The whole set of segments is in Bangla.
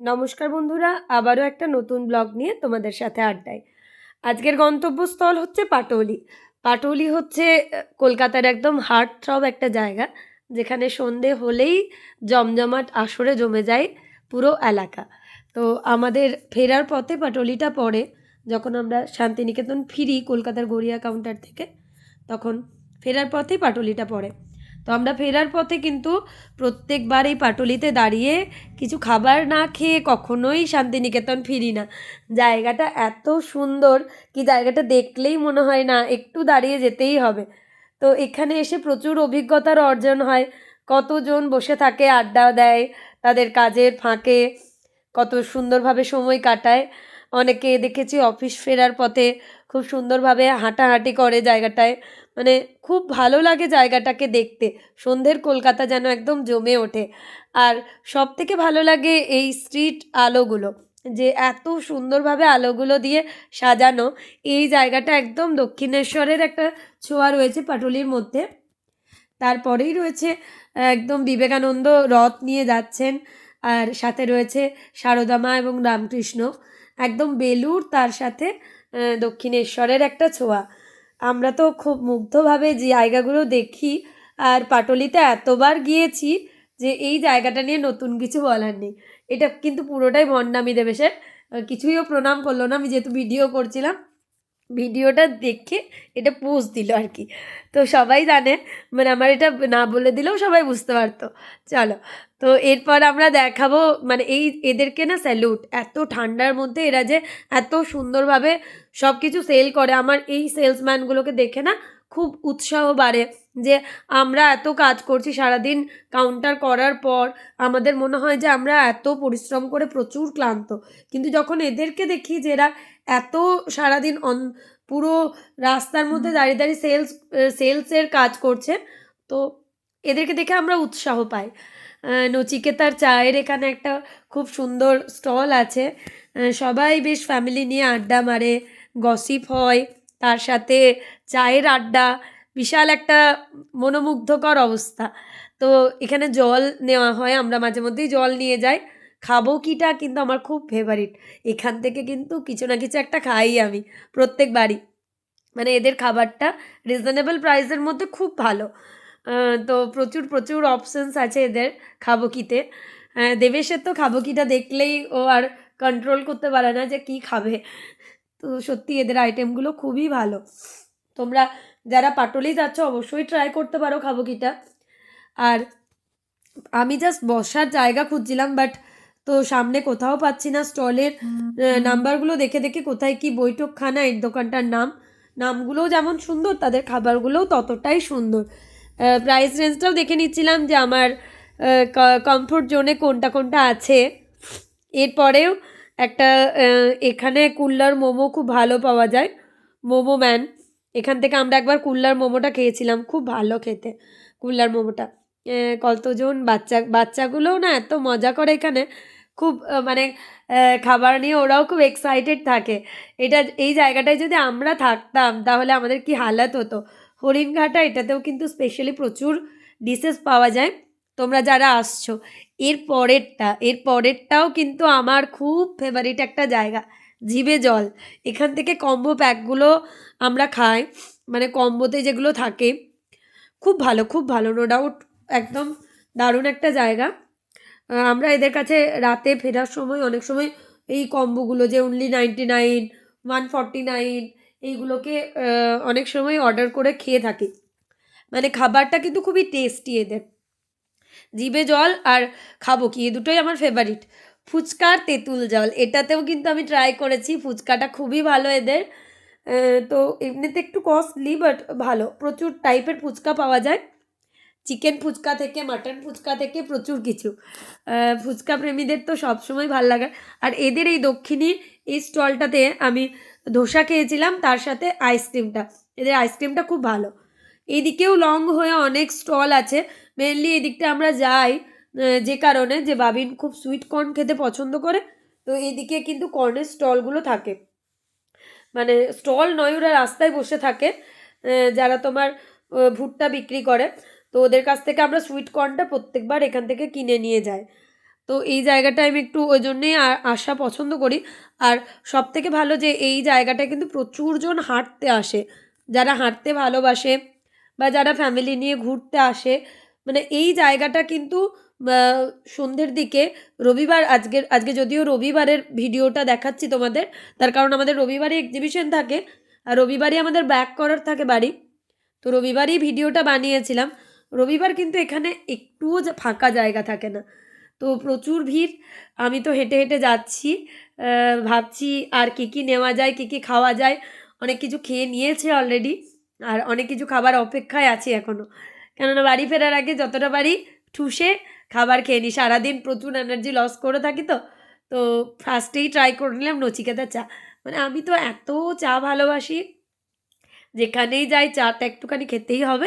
নমস্কার বন্ধুরা, আবারও একটা নতুন ব্লগ নিয়ে তোমাদের সাথে আড্ডায়। আজকের গন্তব্যস্থল হচ্ছে পাটৌলি পাটৌলি হচ্ছে কলকাতার একদম হার্ট থ্রব একটা জায়গা, যেখানে সন্ধে হলেই জমজমাট আসরে জমে যায় পুরো এলাকা। তো আমাদের ফেরার পথে পাটৌলিটা পড়ে, যখন আমরা শান্তিনিকেতন ফিরি কলকাতার গড়িয়া কাউন্টার থেকে, তখন ফেরার পথেই পাটুলিটা পড়ে। তো আমরা ফেরার পথে কিন্তু প্রত্যেকবার এই পাটুলিতে দাঁড়িয়ে কিছু খাবার না খেয়ে কখনোই শান্তিনিকেতন ফিরি না। জায়গাটা এত সুন্দর কি জায়গাটা দেখলেই মনে হয় না একটু দাঁড়িয়ে যেতেই হবে। তো এখানে এসে প্রচুর অভিজ্ঞতার অর্জন হয়। কতজন বসে থাকে, আড্ডা দেয়, তাদের কাজের ফাঁকে কত সুন্দরভাবে সময় কাটায়। অনেকে দেখেছি অফিস ফেরার পথে খুব সুন্দরভাবে হাঁটাহাঁটি করে জায়গাটায়। মানে খুব ভালো লাগে জায়গাটাকে দেখতে। সন্ধ্যের কলকাতা যেন একদম জমে ওঠে। আর সব থেকে ভালো লাগে এই স্ট্রিট আলোগুলো, যে এত সুন্দরভাবে আলোগুলো দিয়ে সাজানো। এই জায়গাটা একদম দক্ষিণেশ্বরের একটা ছোঁয়া রয়েছে পাটুলির মধ্যে। তারপরেই রয়েছে, একদম বিবেকানন্দ রথ নিয়ে যাচ্ছেন। আর সাথে রয়েছে সারদা মা এবং রামকৃষ্ণ। একদম বেলুর তার সাথে দক্ষিণেশ্বরের একটা ছোঁয়া। আমরা তো খুব মুগ্ধভাবে যে জায়গাগুলো দেখি, আর পাটলিতে এতবার গিয়েছি যে এই জায়গাটা নিয়ে নতুন কিছু বলার নেই। এটা কিন্তু পুরোটাই ভণ্ডামি দেবেশের কিছুইও প্রণাম করল না, আমি যেহেতু ভিডিও করছিলাম ভিডিওটা দেখে এটা পোজ দিল আর কি। তো সবাই জানে মানে আমার এটা না বলে দিলেও সবাই বুঝতে পারতো। চলো, তো এরপর আমরা দেখাবো মানে এই এদেরকে না স্যালুট এত ঠান্ডার মধ্যে এরা যে এত সুন্দরভাবে সব কিছু সেল করে। আমার এই সেলসম্যানগুলোকে দেখে না খুব উৎসাহ বাড়ে যে আমরা এত কাজ করছি সারাদিন কাউন্টার করার পর আমাদের মনে হয় যে আমরা এত পরিশ্রম করে প্রচুর ক্লান্ত। কিন্তু যখন এদেরকে দেখি যে এরা এত সারাদিন অন পুরো রাস্তার মধ্যে দাঁড়িয়ে দাঁড়িয়ে সেলস সেলসের কাজ করছে তো এদেরকে দেখে আমরা উৎসাহ পাই। নচিকেতার চায়ের এখানে একটা খুব সুন্দর স্টল আছে। সবাই বেশ ফ্যামিলি নিয়ে আড্ডা মারে গসিপ হয়। তার সাথে চায়ের আড্ডা বিশাল একটা মনোমুগ্ধকর অবস্থা। তো এখানে জল নেওয়া হয় আমরা মাঝে মধ্যেই জল নিয়ে যাই। খাব কিটা কিন্তু আমার খুব ফেভারিট এখান থেকে কিন্তু কিছু না কিছু একটা খাই আমি প্রত্যেকবারই মানে এদের খাবারটা রিজনেবল প্রাইসের মধ্যে খুব ভালো। তো প্রচুর প্রচুর অপশানস আছে এদের খাবকিতে আহ, দেবেশের তো খাব কিটা দেখলেই ও আর কন্ট্রোল করতে পারে না যে কি খাবে। তো সত্যি এদের আইটেমগুলো খুবই ভালো। তোমরা যারা পাটলি যাচ্ছ অবশ্যই ট্রাই করতে পারো খাব কিটা আর আমি জাস্ট বসার জায়গা খুঁজছিলাম বাট তো সামনে কোথাও পাচ্ছি না স্টলের নাম্বারগুলো দেখে দেখে কোথায় কি বৈঠকখানা এর দোকানটার নাম। নামগুলোও যেমন সুন্দর তাদের খাবারগুলোও ততটাই সুন্দর। প্রাইস রেঞ্জটাও দেখে নিচ্ছিলাম যে আমার কমফোর্ট জোনে কোনটা কোনটা আছে। এরপরেও একটা এখানে কুল্লার মোমো খুব ভালো পাওয়া যায়। মোমো ম্যান, এখান থেকে আমরা একবার কুল্লার মোমোটা খেয়েছিলাম, খুব ভালো খেতে কুল্লার মোমোটা। কতজন বাচ্চা, বাচ্চাগুলোও না এত মজা করে এখানে, খুব মানে খাবার নিয়ে ওরাও খুব এক্সাইটেড থাকে। এটা, এই জায়গাটায় যদি আমরা থাকতাম, তাহলে আমাদের কি হালাত হতো? হরিণঘাটা এটাতেও কিন্তু স্পেশালি প্রচুর ডিশেস পাওয়া যায়। তোমরা যারা আসছো, এর পরেরটা, এর পরেরটাও কিন্তু আমার খুব ফেভারিট একটা জায়গা, জিভে জল। এখান থেকে কম্বো প্যাকগুলো আমরা খাই মানে কম্বোতে যেগুলো থাকে, খুব ভালো খুব ভালো নো ডাউট একদম দারুণ একটা জায়গা। আমরা এদের কাছে রাতে ফেরার সময়, অনেক সময় এই কম্বোগুলো যে only ninety nine one forty nine এইগুলোকে অনেক সময় অর্ডার করে খেয়ে থাকি। মানে খাবারটা কিন্তু খুবই টেস্টি এদের। জিভে জল আর খাব কি? এ দুটোই আমার ফেভারিট ফুচকার তেঁতুল জল, এটাতেও কিন্তু আমি ট্রাই করেছি, ফুচকাটা খুবই ভালো এদের। তো এমনিতে একটু কস্টলি বাট ভালো। প্রচুর টাইপের ফুচকা পাওয়া যায়। চিকেন ফুচকা থেকে মাটন ফুচকা থেকে প্রচুর কিছু। ফুচকা প্রেমীদের তো সবসময় ভালো লাগে। আর এদের এই দক্ষিণী, এই স্টলটাতে আমি ধোসা খেয়েছিলাম, তার সাথে আইসক্রিমটা এদের আইসক্রিমটা খুব ভালো। এদিকেও লং হয়ে অনেক স্টল আছে। মেনলি এদিকটা আমরা যাই যে কারণে যে বাবিন খুব সুইট কর্ন খেতে পছন্দ করে। তো এইদিকে কিন্তু কর্নের স্টলগুলো থাকে। মানে স্টল নয়, ওরা রাস্তায় বসে থাকে যারা তোমার ভুট্টা বিক্রি করে। তো ওদের কাছ থেকে আমরা সুইট কর্নটা প্রত্যেকবার এখান থেকে কিনে নিয়ে যাই। তো এই জায়গাটা আমি একটু ওই জন্যেই আসা পছন্দ করি। আর সব থেকে ভালো যে এই জায়গাটায় কিন্তু প্রচুরজন হাঁটতে আসে। যারা হাঁটতে ভালোবাসে বা যারা ফ্যামিলি নিয়ে ঘুরতে আসে মানে এই জায়গাটা কিন্তু সন্ধ্যের দিকে রবিবার আজকের আজকে যদিও রবিবারের ভিডিওটা দেখাচ্ছি তোমাদের, তার কারণ আমাদের রবিবারই এক্সিবিশন থাকে, আর রবিবারই আমাদের ব্যাক করার থাকে বাড়ি। তো রবিবারই ভিডিওটা বানিয়েছিলাম। রবিবার কিন্তু এখানে একটুও ফাঁকা জায়গা থাকে না। তো প্রচুর ভিড়, আমি তো হেঁটে হেঁটে যাচ্ছি ভাবছি আর কি কি নেওয়া যায়, কি কি খাওয়া যায়। অনেক কিছু খেয়ে নিয়েছে অলরেডি আর অনেক কিছু খাবার অপেক্ষায় আছি এখনও কেননা বাড়ি ফেরার আগে যতটা পারি ঠুসে খাবার খেয়ে নিই। সারাদিন প্রচুর এনার্জি লস করে থাকি তো। তো ফার্স্টেই ট্রাই করে নিলাম নচিকেতা চা। মানে আমি তো এত চা ভালোবাসি, যেখানেই যাই চাটা একটুখানি খেতেই হবে,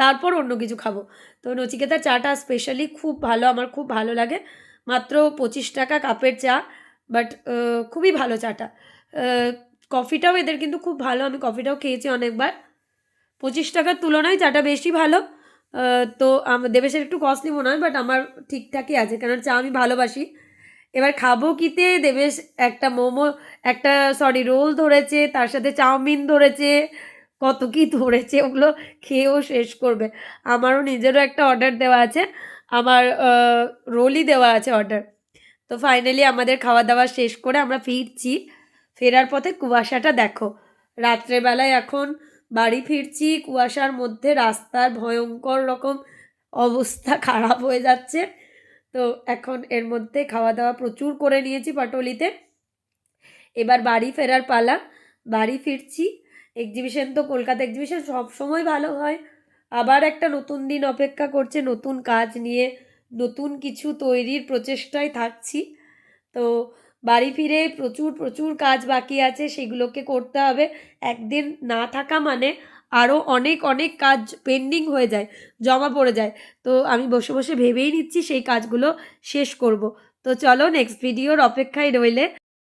তারপর অন্য কিছু খাব। তো নচিকেতার চাটা স্পেশালি খুব ভালো, আমার খুব ভালো লাগে। মাত্র পঁচিশ টাকা কাপের চা বাট খুবই ভালো চাটা। কফিটাও এদের কিন্তু খুব ভালো, আমি কফিটাও খেয়েছি অনেকবার। পঁচিশ টাকার তুলনায় চাটা বেশি ভালো। তো দেবেশের একটু কস্টলি মনে হয় বাট আমার ঠিকঠাকই আছে কারণ চা আমি ভালোবাসি। এবার খাব কিতে? দেবেশ একটা মোমো, একটা সরি রোল ধরেছে, তার সাথে চাউমিন ধরেছে, কত কি ধরেছে, ওগুলো খেয়েও শেষ করবে। আমারও নিজেরও একটা অর্ডার দেওয়া আছে, আমার রোলই দেওয়া আছে অর্ডার তো ফাইনালি আমাদের খাওয়া দাওয়া শেষ করে আমরা ফিরছি, ফেরার পথে কুয়াশাটা দেখো। রাত্রেবেলায় এখন বাড়ি ফিরছি, কুয়াশার মধ্যে রাস্তার ভয়ঙ্কর রকম অবস্থা খারাপ হয়ে যাচ্ছে। তো এখন এর মধ্যে খাওয়া দাওয়া প্রচুর করে নিয়েছি পাটলিতে। এবার বাড়ি ফেরার পালা। বাড়ি ফিরছি। এক্সিবিশন তো কলকাতা এক্সিবিশন সব সময় ভালো হয়। আবার একটা নতুন দিন অপেক্ষা করছে, নতুন কাজ নিয়ে নতুন কিছু তৈরির প্রচেষ্টায় থাকছি। তো বাড়ি ফিরে প্রচুর প্রচুর কাজ বাকি আছে, সেগুলোকে করতে হবে। একদিন না থাকা মানে আরও অনেক অনেক কাজ পেন্ডিং হয়ে যায়, জমা পড়ে যায়। তো আমি বসে বসে ভেবেই নিচ্ছি সেই কাজগুলো শেষ করব। তো চলো নেক্সট ভিডিওর অপেক্ষায় রইলে